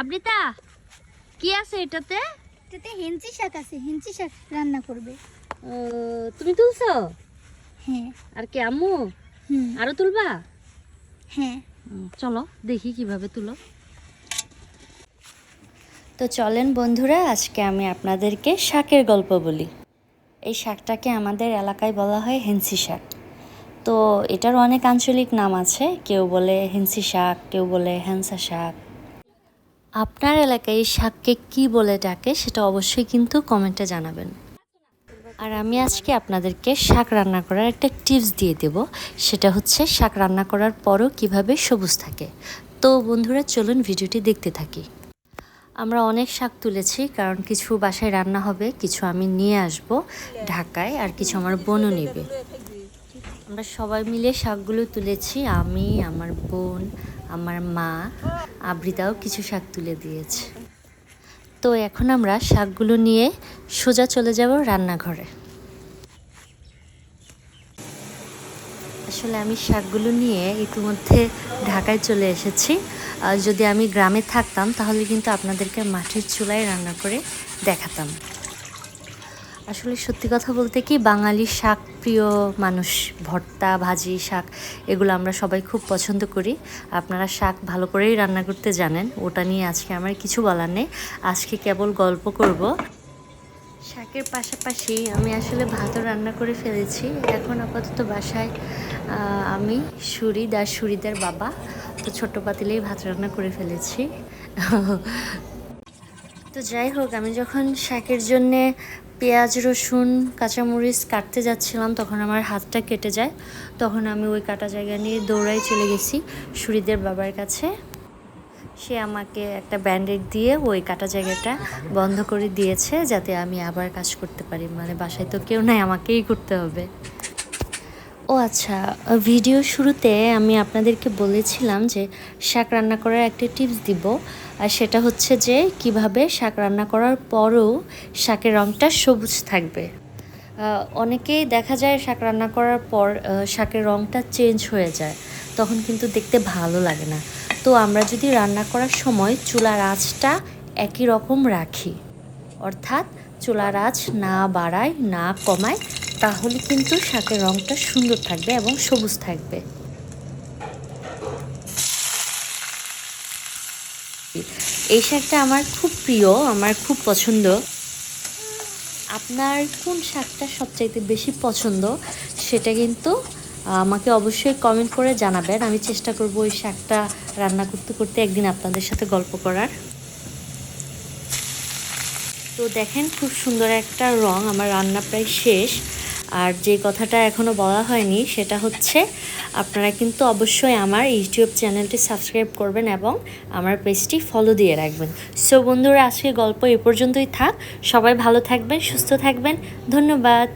আবৃতা কি আছে এটাতে? এটাতে হেঞ্চি শাক আছে হেঞ্চি শাক রান্না করবে। ও, তুমি তুলছো? হ্যাঁ। আর কি আম্মু? হুম। আরও তুলবা? হ্যাঁ। চলো দেখি কীভাবে তুলো। তো চলেন বন্ধুরা আজকে আমি আপনাদেরকে শাকের গল্প বলি। এই শাকটাকে আমাদের এলাকায় বলা হয় হেন্সি শাক। তো এটার অনেক আঞ্চলিক নাম আছে কেউ বলে হেন্সি শাক কেউ বলে হ্যান্সা শাক আপনার এলাকায় শাককে কি বলে ডাকে সেটা অবশ্যই কিন্তু কমেন্টে জানাবেন। আর আমি আজকে আপনাদেরকে শাক রান্না করার একটা টিপস দিয়ে দেব। সেটা হচ্ছে শাক রান্না করার পরও কীভাবে সবুজ থাকে। তো বন্ধুরা, চলুন ভিডিওটি দেখতে থাকি। আমরা অনেক শাক তুলেছি, কারণ কিছু বাসায় রান্না হবে, কিছু আমি নিয়ে আসব ঢাকায়, আর কিছু আমার বোনও নেবে। আমরা সবাই মিলে শাকগুলো তুলেছি। আমি, আমার বোন, আমার মা, আবৃতাও কিছু শাক তুলে দিয়েছে। তো এখন আমরা শাকগুলো নিয়ে সোজা চলে যাব রান্নাঘরে। আসলে আমি শাকগুলো নিয়ে ইতিমধ্যে ঢাকায় চলে এসেছি। যদি আমি গ্রামে থাকতাম, তাহলে কিন্তু আপনাদেরকে মাঠের চুলায় রান্না করে দেখাতাম। আসলে সত্যি কথা বলতে কি, বাঙালি শাক প্রিয় মানুষ, ভর্তা, ভাজি, শাক, এগুলো আমরা সবাই খুব পছন্দ করি। আপনারা শাক ভালো করেই রান্না করতে জানেন, ওটা নিয়ে আজকে আমার কিছু বলার নেই। আজকে কেবল গল্প করব। শাকের পাশাপাশি আমি আসলে ভাতও রান্না করে ফেলেছি। এখন আপাতত বাসায় আমি, সুরিদ আর সুরিদের বাবা, তো ছোট্ট পাতিলেই ভাত রান্না করে ফেলেছি। তো যাই হোক, আমি যখন শাকের জন্যে পেঁয়াজ, রসুন, কাঁচামরিচ কাটতে যাচ্ছিলাম, তখন আমার হাতটা কেটে যায়। তখন আমি ওই কাটা জায়গা নিয়ে দৌড়াই চলে গেছি সুরিদের বাবার কাছে। সে আমাকে একটা ব্যান্ডেড দিয়ে ওই কাটা জায়গাটা বন্ধ করে দিয়েছে, যাতে আমি আবার কাজ করতে পারি। মানে বাসায় তো কেউ নাই, আমাকেই করতে হবে। ও আচ্ছা ভিডিও শুরুতে আমি আপনাদেরকে বলেছিলাম যে শাক রান্না করার একটা টিপস দিব, আর সেটা হচ্ছে যে কীভাবে শাক রান্না করার পরও শাকের রঙটা সবুজ থাকবে। অনেকেই দেখা যায় শাক রান্না করার পর শাকের রঙটা চেঞ্জ হয়ে যায়, তখন কিন্তু দেখতে ভালো লাগে না। তো আমরা যদি রান্না করার সময় চুলার আঁচটা একই রকম রাখি, অর্থাৎ চুলার আঁচ না বাড়ায়, না কমায় তাহলে কিন্তু শাকের রঙটা সুন্দর থাকবে এবং সবুজ থাকবে। এই শাকটা আমার খুব প্রিয়, আমার খুব পছন্দ। আপনার কোন শাকটা সবচাইতে বেশি পছন্দ সেটা কিন্তু আমাকে অবশ্যই কমেন্ট করে জানাবেন। আমি চেষ্টা করব ওই শাকটা রান্না করতে করতে একদিন আপনাদের সাথে গল্প করার। তো দেখেন খুব সুন্দর একটা রং, আমার রান্না প্রায় শেষ। আর যে কথাটা এখনও বলা হয়নি সেটা হচ্ছে আপনারা কিন্তু অবশ্যই আমার ইউটিউব চ্যানেলটি সাবস্ক্রাইব করবেন এবং আমার পেজটি ফলো দিয়ে রাখবেন। সো বন্ধুরা আজকে গল্প এ পর্যন্তই থাক। সবাই ভালো থাকবেন, সুস্থ থাকবেন। ধন্যবাদ।